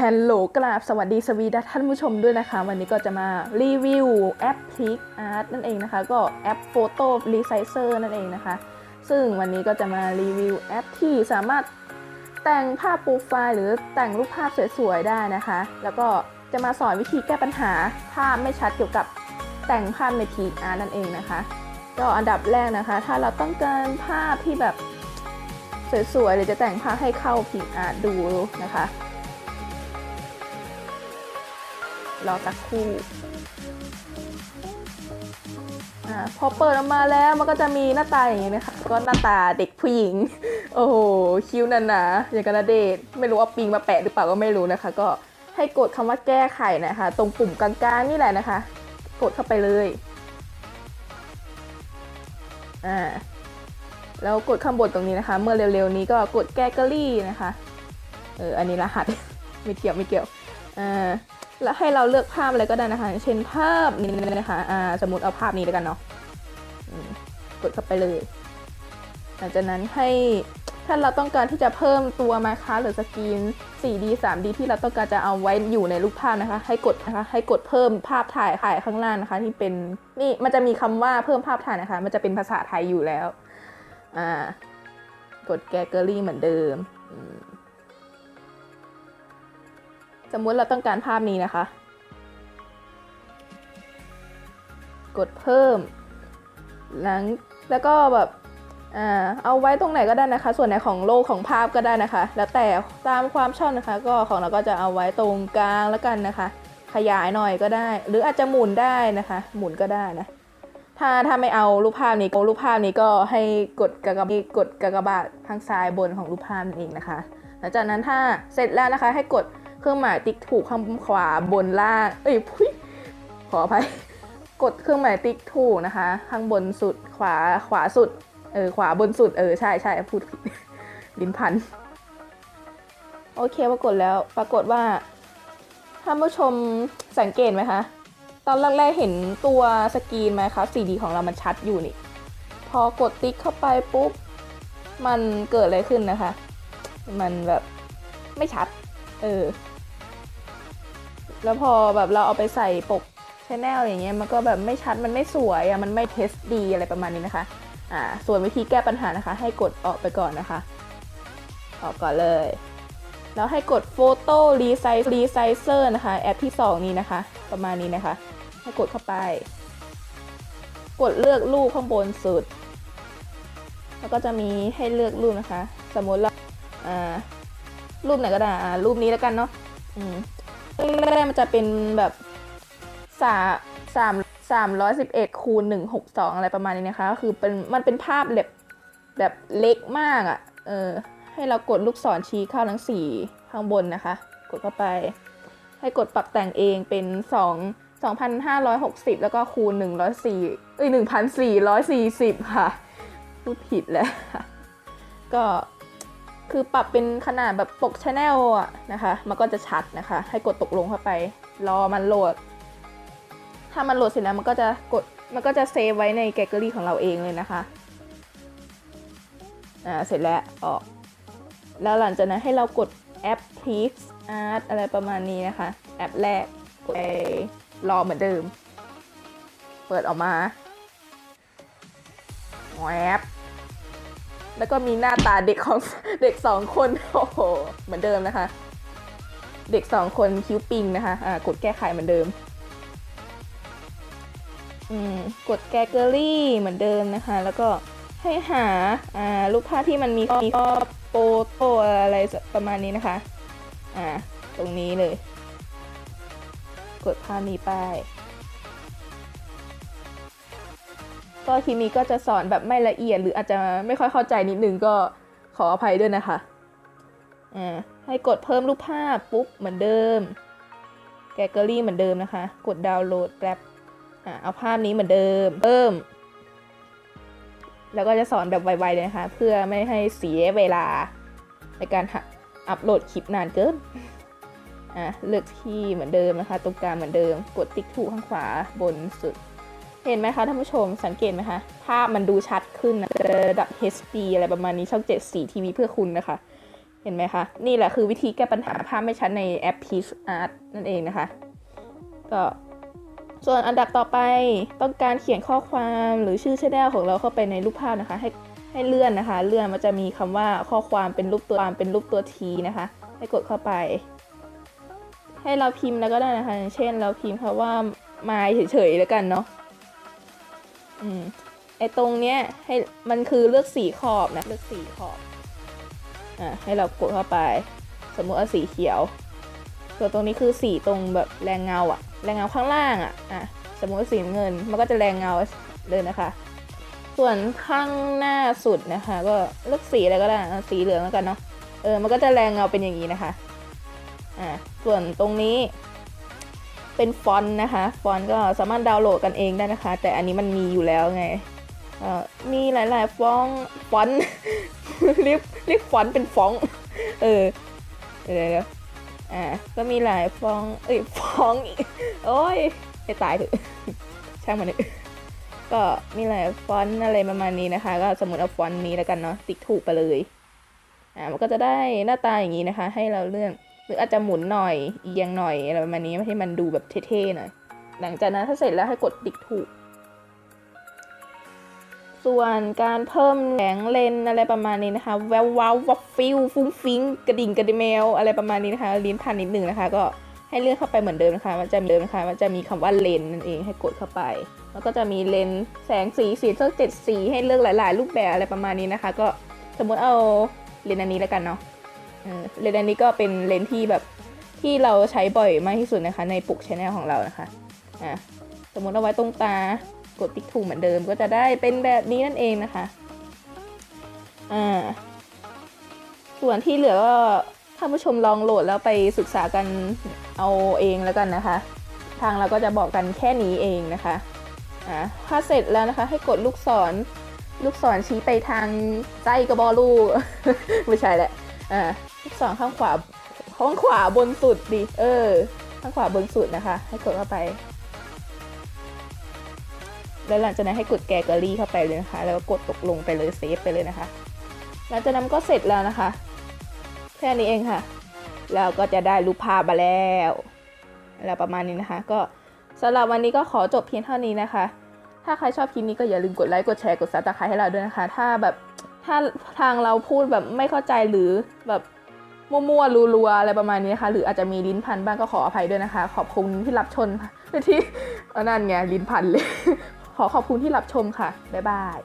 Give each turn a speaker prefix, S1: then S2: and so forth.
S1: ฮลโหลกราบสวัสดีสวีดัท่านผู้ชมด้วยนะคะ วันนี้ก็จะมารีวิวแอป p i c Art นั่นเองนะคะ ก็แอป Photo Resizer นั่นเองนะคะ ซึ่งวันนี้ก็จะมารีวิวแอปที่สามารถแต่งภาพโปรไฟล์หรือแต่งรูปภาพสวยๆได้นะคะ แล้วก็จะมาสอนวิธีแก้ปัญหาภาพไม่ชัดเกี่ยวกับแต่งภาพใน p i c Art นั่นเองนะคะ ก็อันดับแรกนะคะ ถ้าเราต้องการภาพที่แบบสวยๆหรือจะแต่งภาพให้เข้า p i c Art ดูนะคะ รอสักครู่อาพอเปิดออกมาแล้วมันก็จะมีหน้าตาอย่างนี้นะคะก็หน้าตาเด็กผู้หญิง โอ้โห คิ้วหนาๆอย่างกระเดชไม่รู้ว่าปิงมาแปะหรือเปล่าก็ไม่รู้นะคะ ก็ให้กดคำว่าแก้ไขนะคะ ตรงปุ่มกลางๆนี่แหละนะคะ กดเข้าไปเลยอ่าแล้วกดข้างบนตรงนี้นะคะ เมื่อเร็วๆนี้ก็กดแก้กอรี่นะคะเอออันนี้รหัส ไม่เกี่ยวไม่เกี่ยวอ่า แล้วให้เราเลือกภาพอะไรก็ได้นะคะ เช่นภาพนี้นะคะอ่าสมมติเอาภาพนี้แล้วกันเนาะกดเข้าไปเลย หลังจากนั้นให้ถ้าเราต้องการที่จะเพิ่มตัวมาค้าหรือสกรีน 4D 3D ที่เราต้องการจะเอาไว้อยู่ในรูปภาพนะคะ ให้กดนะคะ ให้กดเพิ่มภาพถ่ายถ่ายข้างล่างนะคะ ที่เป็นนี่มันจะมีคำว่าเพิ่มภาพถ่ายนะคะ มันจะเป็นภาษาไทยอยู่แล้ว อ่ากดแกลเลอรี่เหมือนเดิมอืม สมมุติเราต้องการภาพนี้นะคะ กดเพิ่ม หลังแล้วก็แบบเอาไว้ตรงไหนก็ได้นะคะ ส่วนไหนของโลกของภาพก็ได้นะคะ แล้วแต่ตามความชอบนะคะ ก็ของเราก็จะเอาไว้ตรงกลางแล้วกันนะคะ ขยายหน่อยก็ได้ หรืออาจจะหมุนได้นะคะ หมุนก็ได้นะ ถ้าถ้าไม่เอารูปภาพนี้รูปภาพนี้ก็ให้กดกากบกดกากบาททางซ้ายบนของรูปภาพนั่นเองนะคะ หลังจากนั้นถ้าเสร็จแล้วนะคะให้กด เครื่องหมายติ๊กถูกข้างขวาบนล่าง เอ้ยพุยขออภัย กดเครื่องหมายติ๊กถูกนะคะ ข้างบนสุดขวาขวาสุด เออขวาบนสุด เออใช่ใช่พูดผิดลิ้นพัน โอเคปรากฏแล้วปรากฏว่าท่านผู้ชมสังเกตไหมคะ ตอนแรกๆเห็นตัวสกรีนไหมคะ 4D ของเรามันชัดอยู่นี่ พอกดติ๊กเข้าไปปุ๊บ มันเกิดอะไรขึ้นนะคะ มันแบบไม่ชัด เออ แล้วพอแบบเราเอาไปใส่ปกชแนลอย่างเงี้ยมันก็แบบไม่ชัดมันไม่สวยอะมันไม่เทสดีอะไรประมาณนี้นะคะอ่าส่วนวิธีแก้ปัญหานะคะ ให้กดออกไปก่อนนะคะ ออกก่อนเลยแล้วให้กด Photo Resize Resizer นะคะแอปที่ 2 นี้นะคะ ประมาณนี้นะคะ ให้กดเข้าไป กดเลือกรูปข้างบนสุด แล้วก็จะมีให้เลือกรูปนะคะ สมมติเราอ่ารูปไหนก็ได้อ่ารูปนี้แล้วกันเนาะอืม แรกมันจะเป็นแบบสาสามสามร้อยสิบเอ็ดคูณหนึ่งหกสองอะไรประมาณนี้นะคะ ก็คือเป็นมันเป็นภาพแบบแบบเล็กมากอะ่ะ เออ ให้เรากดลูกศรชี้เข้าทั้งสี่ข้างบนนะคะ กดเข้าไป ให้กดปรับแต่งเองเป็นสองสองพันห้าร้อยหกสิบแล้วก็คูณหนึ่งร้อยสี่เอ้ยหนึ่งพันสี่ร้อยสี่สิบค่ะพูดผิดแล้วก็ คือปรับเป็นขนาดแบบปกชแนลอะนะคะ มันก็จะชัดนะคะ ให้กดตกลงเข้าไป รอมันโหลด ถ้ามันโหลดเสร็จแล้วมันก็จะกด มันก็จะเซฟไว้ในแกลเลอรี่ของเราเองเลยนะคะ อ่า เสร็จแล้วออกแล้วหลังจากนั้นให้เรากดแอป Pix Art อะไรประมาณนี้นะคะ แอปแรกกดไปรอเหมือนเดิม เปิดออกมาแวบ แล้วก็มีหน้าตาเด็กของเด็กสองคนโอ้โหเหมือนเดิมนะคะ เด็กสองคนคิ้วปิงนะคะอ่ากดแก้ไขเหมือนเดิมอืมกดแกลเลอรี่เหมือนเดิมนะคะ แล้วก็ให้หาอ่ารูปภาพที่มันมีข้อมีข้อโปโตอะไรประมาณนี้นะคะอ่าตรงนี้เลย กดภาพนี้ไป ก็คลิปนี้ก็จะสอนแบบไม่ละเอียด หรืออาจจะไม่ค่อยเข้าใจนิดนึงก็ขออภัยด้วยนะคะอ่าให้กดเพิ่มรูปภาพปุ๊บเหมือนเดิมแกลเลอรี่เหมือนเดิมนะคะ กดดาวน์โหลดแป๊บอ่าเอาภาพนี้เหมือนเดิมเพิ่ม แล้วก็จะสอนแบบไวๆเลยนะคะ เพื่อไม่ให้เสียเวลา ในการอัปโหลดคลิปนานเกินอะเลือกที่เหมือนเดิมนะคะ ตรงกลางเหมือนเดิม กดติ๊กถูกข้างขวาบนสุด เห็นไหมคะท่านผู้ชมสังเกตไหมคะภาพมันดูชัดขึ้นนะระดับ HD อะไรประมาณนี้ช่อง 7 สีทีวีเพื่อคุณนะคะ เห็นไหมคะ นี่แหละคือวิธีแก้ปัญหาภาพไม่ชัดในแอป Peace Art นั่นเองนะคะ ก็ส่วนอันดับต่อไปต้องการเขียนข้อความหรือชื่อชแนลของเราเข้าไปในรูปภาพนะคะ ให้ให้เลื่อนนะคะ เลื่อนมันจะมีคำว่าข้อความเป็นรูปตัวความเป็นรูปตัวทีนะคะ ให้กดเข้าไป ให้เราพิมพ์แล้วก็ได้นะคะ เช่นเราพิมพ์คำว่าม้เฉยๆแล้วกันเนาะ อืมไอตรงเนี้ยให้มันคือเลือกสีขอบนะเลือกสีขอบอ่าให้เรากดเข้าไป สมมุติเอาสีเขียว ส่วนตรงนี้คือสีตรงแบบแรงเงาอะแรงเงาข้างล่างอะอะสมมุติสีเงินมันก็จะแรงเงาเลยนะคะ ส่วนข้างหน้าสุดนะคะ ก็เลือกสีอะไรก็ได้สีเหลืองแล้วกันเนาะเออมันก็จะแรงเงาเป็นอย่างนี้นะคะอ่าส่วนตรงนี้ เป็นฟอนต์นะคะ ฟอนต์ก็สามารถดาวน์โหลดกันเองได้นะคะ แต่อันนี้มันมีอยู่แล้วไงเออมีหลายๆฟองฟอนต์เรียกเรียกฟอนต์เป็นฟอง เออเดี๋ยวอ่าก็มีหลายฟอง เอ้ยฟองอีกโอ้ยให้ตายเถอะช่างมันเถอะก็มีหลายฟอนต์อะไรประมาณนี้นะคะ ก็สมมติเอาฟอนต์นี้แล้วกันเนาะติ๊กถูกไปเลยอ่ามันก็จะได้หน้าตาอย่างนี้นะคะ ให้เราเลือก รืออาจจะหมุนหน่อยเอียงหน่อยอะไรประมาณนี้ให้มันดูแบบเท่ๆหน่อย หลังจากนั้นถ้าเสร็จแล้วให้กดติ๊กถูก ส่วนการเพิ่มแสงเลนอะไรประมาณนี้นะคะ แวววาววัฟฟิลฟุ้งฟิงกระดิ่งกระดิเมลอะไรประมาณนี้นะคะลิ้นพันนิดหนึ่งนะคะ ก็ให้เลื่อนเข้าไปเหมือนเดิมนะคะ มันจะมีเดิมนะคะ มันจะมีคำว่าเลนนั่นเองให้กดเข้าไป แล้วก็จะมีเลนแสงสีสีเลือกเจ็ดสีให้เลือกหลาย ๆ รูปแบบอะไรประมาณนี้นะคะ ก็สมมติเอาเลนอันนี้แล้วกันเนาะ เออเลนอันนี้ก็เป็นเลนที่แบบที่เราใช้บ่อยมากที่สุดนะคะในปุกชแนลของเรานะคะอะสมมติเอาไว้ตรงตากดติ๊กถูกเหมือนเดิมก็จะได้เป็นแบบนี้นั่นเองนะคะอ่าส่วนที่เหลือก็ท่านผู้ชมลองโหลดแล้วไปศึกษากันเอาเองแล้วกันนะคะ ทางเราก็จะบอกกันแค่นี้เองนะคะอ่าถ้าเสร็จแล้วนะคะให้กดลูกศรลูกศรชี้ไปทางใต้กระบอกลูก ไม่ใช่แหละ อ่าลูกศรข้างขวาข้างขวาบนสุดดิเออ ข้างขวาบนสุดนะคะ ให้กดเข้าไป แล้วหลังจากนั้นให้กดแกลเลอรี่เข้าไปเลยนะคะ แล้วก็กดตกลงไปเลยเซฟไปเลยนะคะ หลังจากนั้นก็เสร็จแล้วนะคะ แค่นี้เองค่ะ แล้วก็จะได้รูปภาพมาแล้วแล้วประมาณนี้นะคะ ก็สำหรับวันนี้ก็ขอจบเพียงเท่านี้นะคะ ถ้าใครชอบคลิปนี้ก็อย่าลืมกดไลค์กดแชร์กดซับสไครต์ให้เราด้วยนะคะ ถ้าแบบ ถ้าทางเราพูดแบบไม่เข้าใจหรือแบบมั่วๆรัวๆอะไรประมาณนี้นะคะหรืออาจจะมีลิ้นพันบ้างก็ขออภัยด้วยนะคะ ขอบคุณที่รับชมที่อานั่นไงลิ้นพันเลย ขอขอบคุณที่รับชมค่ะ บ๊ายบาย